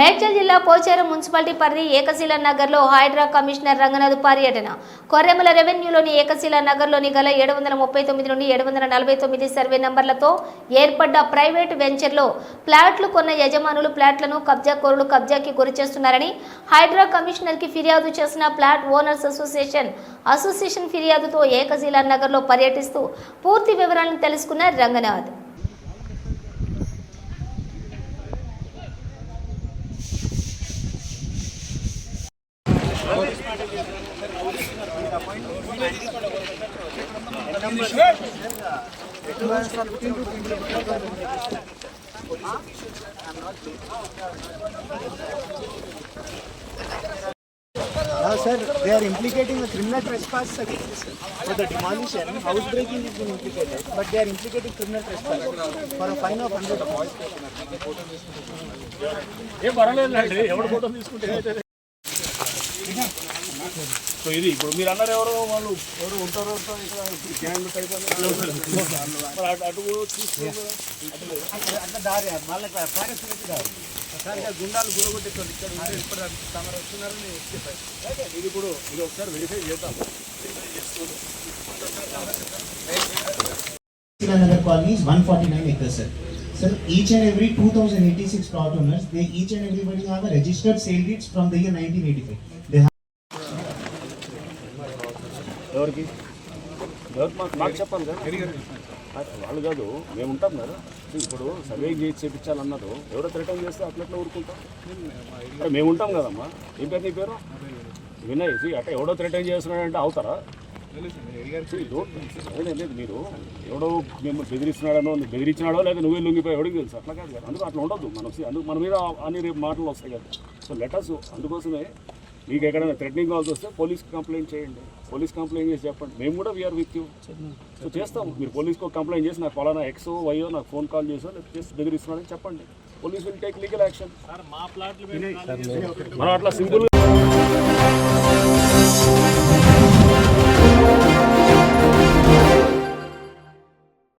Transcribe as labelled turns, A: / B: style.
A: మేడ్చల్ జిల్లా పోచారం మున్సిపాలిటీ పరిధి ఏకశీల నగర్లో హైడ్రా కమిషనర్ రంగనాథ్ పర్యటన. కొర్రెమల రెవెన్యూలోని ఏకశీల నగర్లోని గల ఏడు వందల ముప్పై తొమ్మిది నుండి ఏడు వందల నలభై తొమ్మిది సర్వే నంబర్లతో ఏర్పడ్డ ప్రైవేట్ వెంచర్లో ఫ్లాట్లు కొన్న యజమానులు ఫ్లాట్లను కబ్జాకోరులు కబ్జాకి గురి చేస్తున్నారని హైడ్రా కమిషనర్కి ఫిర్యాదు చేసిన ఫ్లాట్ ఓనర్స్ అసోసియేషన్ అసోసియేషన్ ఫిర్యాదుతో ఏకశీల నగర్లో పర్యటిస్తూ పూర్తి వివరాలను తెలుసుకున్న Ranganath.
B: Uh, sir, they are implicating a criminal trespass against for the demolition. House is being implicated, but they are implicating criminal trespass for a fine of hundred.
C: ఏం పర్వాలేదండి ఎవడు photo తీసుకుంటే సో ఇది ఇప్పుడు మీరు అన్నారు ఎవరో వాళ్ళు ఎవరు ఉంటారో ఇక్కడ గ్యాంగ్ టైప్ అని. మరి అటు- అటు కూడా తీసుకుంటారు
B: అట్లా దారి వాళ్ళకి ఫారెస్ట్ నుంచి దారి కానీ ఆ గుండాలు గురగొట్టేటువంటి ఇక్కడ ఉంటే ఇప్పుడు తమరు వస్తున్నారని చెప్పారు
C: ఇది ఇప్పుడు ఇది ఒకసారి వెరిఫై చేద్దాం
D: Nagar colony is 149 acres, sir. Sir, each and every 2086 plot owners, they each and everybody have a registered sale deeds from the year 1985. They have
C: ఎవరికి? ఎవరు మాకు మాకు చెప్పాలి కదా. వాళ్ళు కాదు మేము ఉంటాం కదా. ఇప్పుడు సర్వే చేసి చేపించాలన్నారు ఎవరో రిటర్న్ చేస్తే అట్లెట్లా ఊరుకుంటాం? మేము ఉంటాం కదమ్మా. ఏం పేరు నీ పేరు? వినయ్. అట్లా ఎవడో రిటర్న్ చేస్తున్నాడంటే అవుతారా? లేదు మీరు ఎవడో మేము బెదిరిస్తున్నాడనో బెదిరించినాడో లేదా నువ్వే లొంగిపోయి ఎవడికి తెలుసు? అట్లా కాదు కదా. అందుకు అట్లా ఉండొద్దు మనం. అందుకు మన మీద అన్ని రేపు మాటలు వస్తాయి కదా. సో లెటర్స్ అందుకోసమే మీకు ఎక్కడైనా థ్రెటనింగ్ కాల్స్ వస్తే పోలీస్కి కంప్లైంట్ చేయండి. పోలీస్ కంప్లైంట్ చేసి చెప్పండి. మేము కూడా వీఆర్ విత్ యూ సో చేస్తాం. మీరు పోలీస్కి ఒక కంప్లైంట్ చేసి నాకు ఫలానా ఎక్స్ వైయో నాకు ఫోన్ కాల్ చేసో లేకపోతే చేసి బెదిరిస్తున్నాడని చెప్పండి. Police will take legal action మనం అట్లా సింపుల్